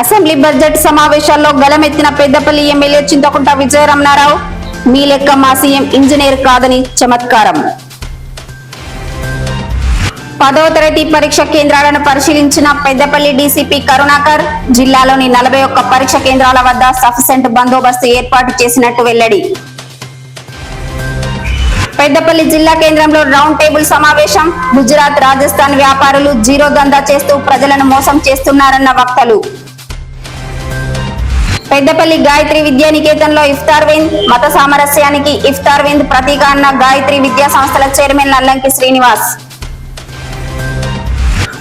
Assembly budget సమావేశాల్లో గలమెత్తిన Peddapalli MLA Chintakunta Vijayaramanarao మీ లెక్క మా సీఎం ఇంజనీర్ కాదని చమత్కారం. పదవ తరగతి పరీక్ష కేంద్రాలను పరిశీలించిన పెద్దపల్లి డీసీపీ కరుణాకర్ జిల్లాలోని నలభై ఒక్క పరీక్ష కేంద్రాల వద్ద సఫిసెంట్ బందోబస్తు ఏర్పాటు చేసినట్టు వెల్లడి. పెద్దపల్లి జిల్లా కేంద్రంలో రౌండ్ టేబుల్ సమావేశం గుజరాత్ రాజస్థాన్ వ్యాపారులు జీరో దందా చేస్తూ ప్రజలను మోసం చేస్తున్నారన్న వక్తలు. పెద్దపల్లి గాయత్రి విద్యానికేతన్లో ఇఫ్తార్ వింద్ మత సామరస్యానికి ఇఫ్తార్ వింద్ ప్రతీక అన్న గాయత్రి విద్యా సంస్థల చైర్మన్ నల్లంకి శ్రీనివాస్.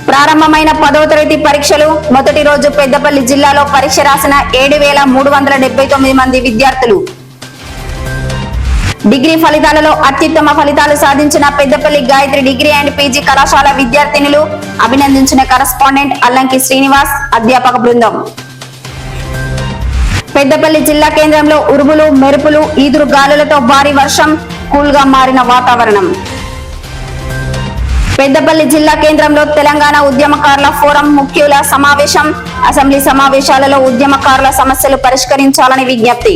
ప్రారంభమైన పదవ తరగతి పరీక్షలు మొదటి రోజు పెద్దపల్లి జిల్లాలో పరీక్ష రాసిన ఏడు వేల మూడు వందల డెబ్బై తొమ్మిది మంది విద్యార్థులు. డిగ్రీ ఫలితాలలో అత్యుత్తమ ఫలితాలు సాధించిన Peddapalli Gayatri degree and PG కళాశాల విద్యార్థినులు అభినందించిన కరస్పాండెంట్ అల్లంకి శ్రీనివాస్ అధ్యాపక బృందం. పెద్దపల్లి జిల్లా కేంద్రంలో ఉరుములు మెరుపులు ఈదురు గాలులతో భారీ వర్షం కూల్గా మారిన వాతావరణం. పెద్దపల్లి జిల్లా కేంద్రంలో తెలంగాణ ఉద్యమకారుల ఫోరం ముఖ్యుల సమావేశం. అసెంబ్లీ సమావేశాలలో ఉద్యమకారుల సమస్యలు పరిష్కరించాలని విజ్ఞప్తి.